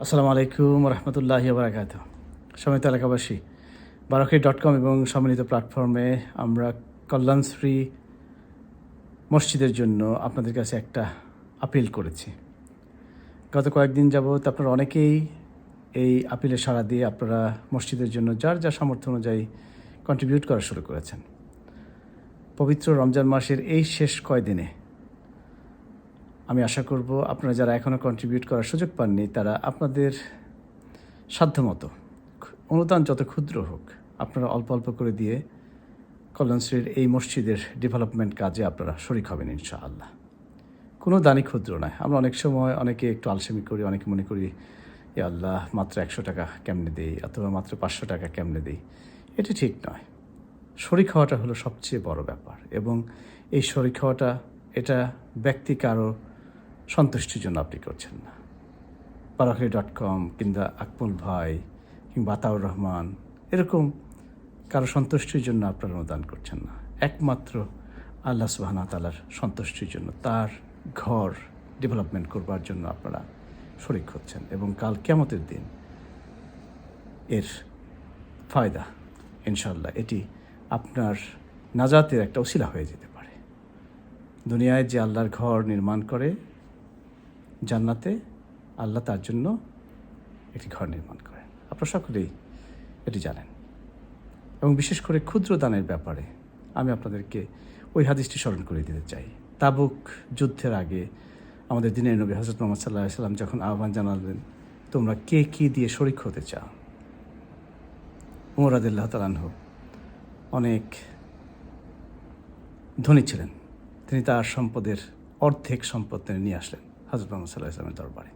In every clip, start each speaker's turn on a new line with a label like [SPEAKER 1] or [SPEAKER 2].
[SPEAKER 1] আসসালামু আলাইকুম রহমতুল্লাহি বারাকাত সমিত এলাকাবাসী। বারাকি ডট কম এবং সম্মিলিত প্ল্যাটফর্মে আমরা কল্যাণশ্রী মসজিদের জন্য আপনাদের কাছে একটা আপিল করেছি। গত কয়েকদিন যাবৎ আপনারা অনেকেই এই আপিলে সাড়া দিয়ে আপনারা মসজিদের জন্য যার যা সামর্থ্য অনুযায়ী কন্ট্রিবিউট করা শুরু করেছেন। পবিত্র রমজান মাসের এই শেষ কয়দিনে আমি আশা করব আপনারা যারা এখনও কন্ট্রিবিউট করার সুযোগ পাননি, তারা আপনাদের সাধ্যমতো অনুদান যত ক্ষুদ্র হোক, আপনারা অল্প অল্প করে দিয়ে কল্যাণশ্রীর এই মসজিদের ডেভেলপমেন্ট কাজে আপনারা শরিক হবেন ইনশাআল্লাহ। কোনো দানই ক্ষুদ্র নয়। আমরা অনেক সময় অনেকে একটু আলসেমি করি, অনেকে মনে করি, এ আল্লাহ, মাত্র একশো টাকা কেমনে দেই? অথবা, মাত্র পাঁচশো টাকা কেমনে দেই? এটা ঠিক নয়। শরিক হওয়াটা হলো সবচেয়ে বড় ব্যাপার এবং এই শরিক হওয়াটা, এটা ব্যক্তি কারও সন্তুষ্টির জন্য আপনি করছেন না। পারাখরি ডট কম কিংবা আকমল ভাই কিংবা আতাউর রহমান, এরকম কারও সন্তুষ্টির জন্য আপনারা অনুদান করছেন না। একমাত্র আল্লাহ সুবাহানা তালার সন্তুষ্টির জন্য, তার ঘর ডেভেলপমেন্ট করবার জন্য আপনারা শরিক হচ্ছেন এবং কাল কেমতের দিন এর ফায়দা ইনশাল্লাহ এটি আপনার নাজাতের একটা ওসিলা হয়ে যেতে পারে। দুনিয়ায় যে আল্লাহর ঘর নির্মাণ করে জান্নাতে আল্লাহ তার জন্য একটি ঘর নির্মাণ করেন। আপনারা সকলেই এটি জানেন। এবং বিশেষ করে ক্ষুদ্র দানের ব্যাপারে আমি আপনাদেরকে ওই হাদিসটি স্মরণ করে দিতে চাই। তাবুক যুদ্ধের আগে আমাদের দিনের নবী হজরত মোহাম্মদ সাল্লাহ সাল্লাম যখন আহ্বান জানালেন, তোমরা কে কী দিয়ে শরিক হতে চাও? উমর আদিল্লাহ তালানহ অনেক ধনী ছিলেন। তিনি তার সম্পদের অর্ধেক সম্পদ তিনি নিয়ে আসলেন। হজরত মোহাম্মদ সাল্লাহ ইসলামের দরবারে।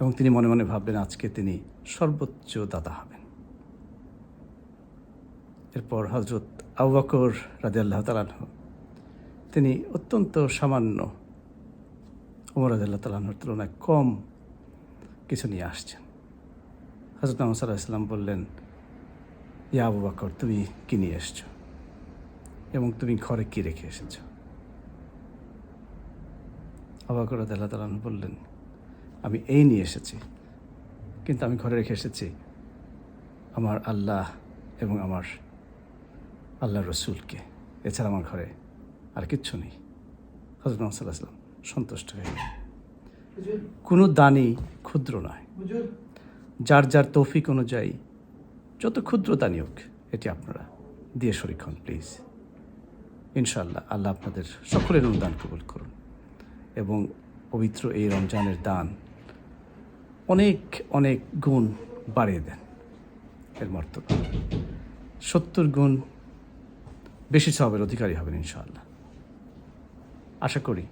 [SPEAKER 1] এবং তিনি মনে মনে ভাবলেন, আজকে তিনি সর্বোচ্চ দাতা হবেন। এরপর হজরত আবু বকর রাজি আল্লাহ তালাহ তিনি অত্যন্ত সামান্য উমর রাজি আল্লাহ তালাহর তুলনায় কম কিছু নিয়ে আসছেন। হজরত মোহাম্মদ সাল্লাহ ইসলাম বললেন, ইয়া আবু বাকর, তুমি কি নিয়ে এসছো? এবং তুমি ঘরে কি রেখে এসেছ? আবাকর আল্লাহ তালাহ বললেন আমি এই নিয়ে এসেছি কিন্তু আমি ঘরে রেখে এসেছি আমার আল্লাহ এবং আমার আল্লাহ রসুলকে। এছাড়া আমার ঘরে আর কিচ্ছু নেই। হজরত মোহাম্মদ সাল্লাহ সাল্লাম সন্তুষ্ট হয়ে। কোনো দানই ক্ষুদ্র নয়। যার যার তৌফিক অনুযায়ী যত ক্ষুদ্র দানি হোক এটি আপনারা দিয়ে শরিক হন প্লিজ। ইনশাআল্লাহ আল্লাহ আপনাদের সকলের অনুদান কবুল করুন। এবং পবিত্র এই রমজানের দান অনেক অনেক গুণ বাড়িয়ে দেন এর মর্তব্য সত্তর গুণ বেশি সবের অধিকারী হবেন ইনশাআল্লাহ। আশা করি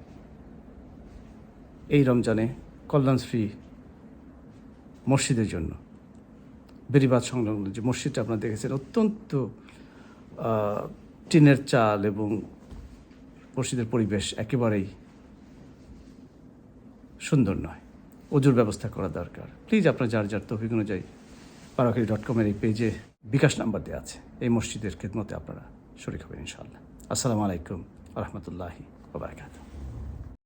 [SPEAKER 1] এই রমজানে কল্যাণশ্রী মসজিদের জন্য, বেরিবাদ সংলগ্ন যে মসজিদটা আপনারা দেখেছেন, অত্যন্ত টিনের চাল এবং মসজিদের পরিবেশ একেবারেই সুন্দর নয়। অজুর ব্যবস্থা করা দরকার। প্লিজ আপনার যার যার তফিক অনুযায়ী পারাখারি ডট কমের এই পেজে বিকাশ নাম্বার দেওয়া আছে। এই মসজিদের খেদমতে আপনারা শরিক হবেন ইনশাআল্লাহ। আসসালামু আলাইকুম রহমতুল্লাহি ওবরাকাত